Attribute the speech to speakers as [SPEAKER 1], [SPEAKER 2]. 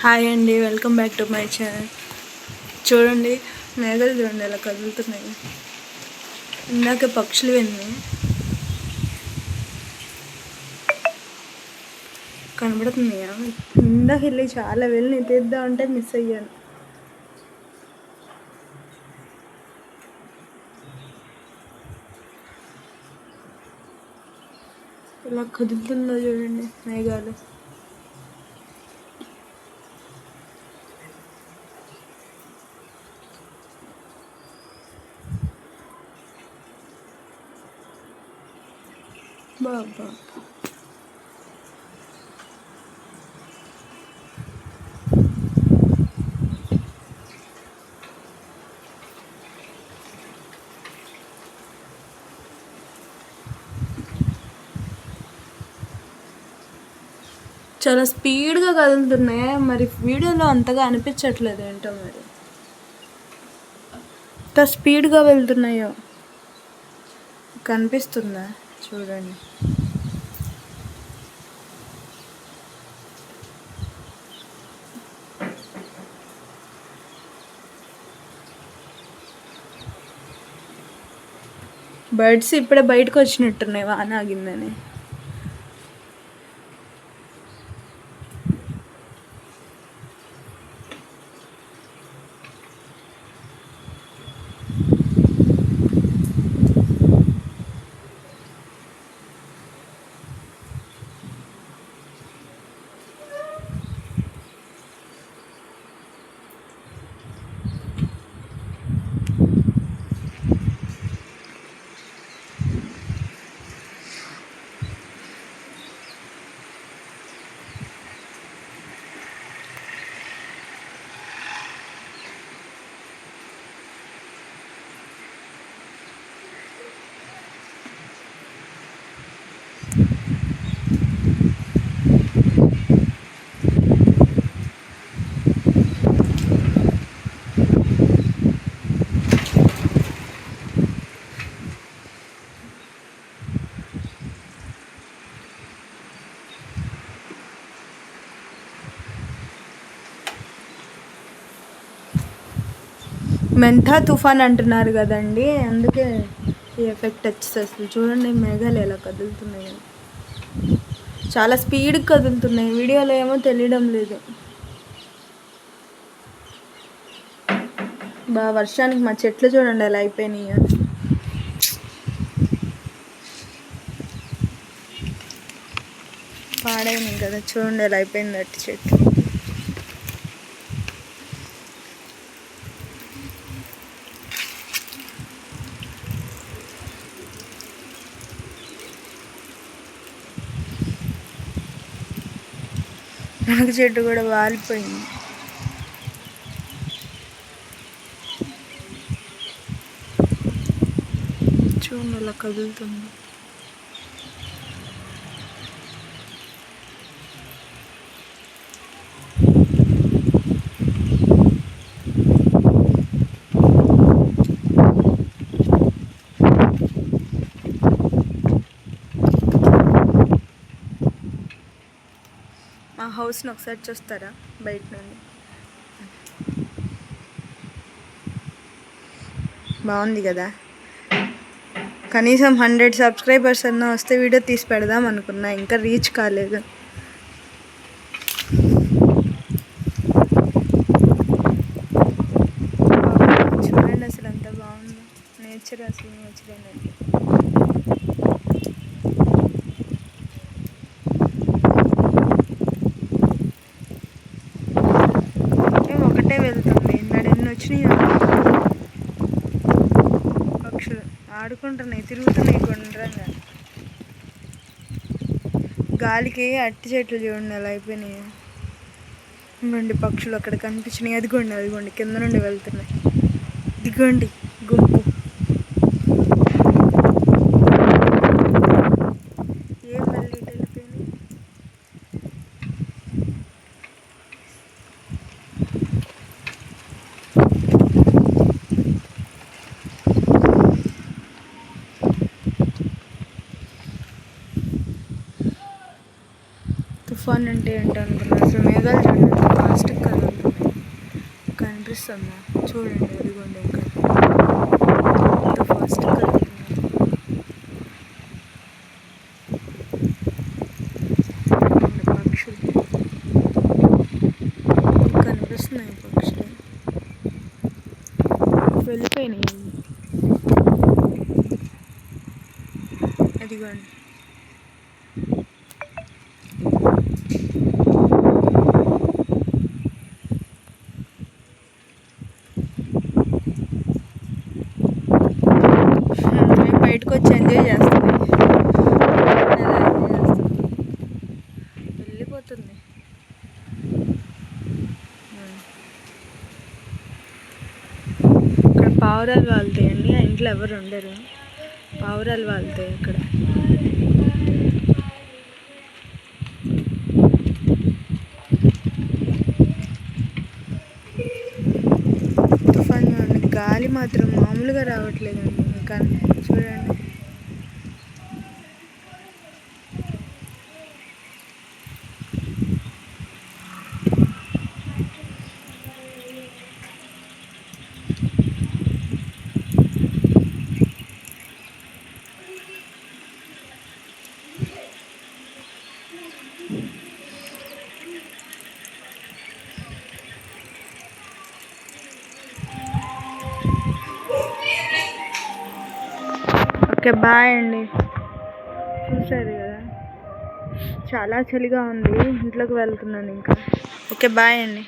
[SPEAKER 1] Hi అండి welcome back to my channel. చూడండి మేఘలు చూడండి అలా కదులుతున్నాయి. ఇందాక పక్షులు విన్నాయి కనబడుతున్నాయా? ఇందాక వెళ్ళి చాలా వెళ్ళి తీద్దాం అంటే మిస్ అయ్యాను. ఇలా కదులుతుందో చూడండి మేఘాలు. బాబా. చాలా స్పీడ్గా కదులుతున్నాయి మరి వీడియోలో అంతగా అనిపించట్లేదు ఏంటో మరి? ఎంత స్పీడ్గా వెళ్తున్నాయో. కనిపిస్తుందా? చూడండి. బర్డ్స్ ఇప్పుడే బయటకు వచ్చినట్టున్నాయి వాన ఆగిందని. మెంథా తుఫాన్ అంటున్నారు కదండి అందుకే ఈ ఎఫెక్ట్ వచ్చేస్తుంది చూడండి మేఘాలు ఎలా కదులుతున్నాయి. చాలా స్పీడ్గా కదులుతున్నాయి వీడియోలో ఏమో తెలియడం లేదు. బా వర్షానికి మా చెట్లు చూడండి ఎలా అయిపోయినాయి. పాడైనాయి కదా చూడండి ఎలా అయిపోయింది అట్టి చెట్టు. మునగ చెట్టు కూడా వాలిపోయింది. చూడండి అలా కదులుతుంది మా హౌస్ని ఒకసారి చూస్తారా బయట నుండి? బాగుంది కదా. కనీసం హండ్రెడ్ సబ్స్క్రైబర్స్ అన్న వస్తే వీడియో తీసి పెడదాం అనుకున్నా ఇంకా రీచ్ కాలేదు. చూడండి అసలు అంత బాగుందో. నేచర్ అసలు నేచర్ ఏంటంటే. వచ్చినాయి పక్షులు ఆడుకుంటున్నాయి తిరుగుతున్నాయి గుండ్రంగా. గాలికి అట్టి చెట్లు చూడండి అలా అయిపోయినాయి. ఇదిగోండి పక్షులు అక్కడ కనిపించినాయి. అదిగోండి అదిగోండి కింద నుండి వెళ్తున్నాయి. ఇదిగోండి గుంపు. తుఫాన్ అంటే ఏంటో అనుకున్నా అసలు మేఘాలు చూడండి ఫాస్ట్ కనిపిస్తుందా? చూడండి అదిగోండి ఇంకా. ఎంత ఫాస్ట్ పక్షులు కనిపిస్తున్నాయి పక్షులు. వెళ్ళిపోయినాయి. అదిగోండి. వెళ్ళిపోతుంది ఇక్కడ పావురాలు వాళ్తాయండి ఆ ఇంట్లో ఎవరు ఉండరు. పావురాలు వాళ్తాయి ఇక్కడ. తుఫాన్ గాలి మాత్రం మామూలుగా రావట్లేదండి. కానీ చూడండి. ఓకే బాయ్ అండి. చూసారు కదా? చాలా చలిగా ఉంది. ఇంట్లోకి వెళ్తున్నాను ఇంకా. ఓకే బాయ్ అండి.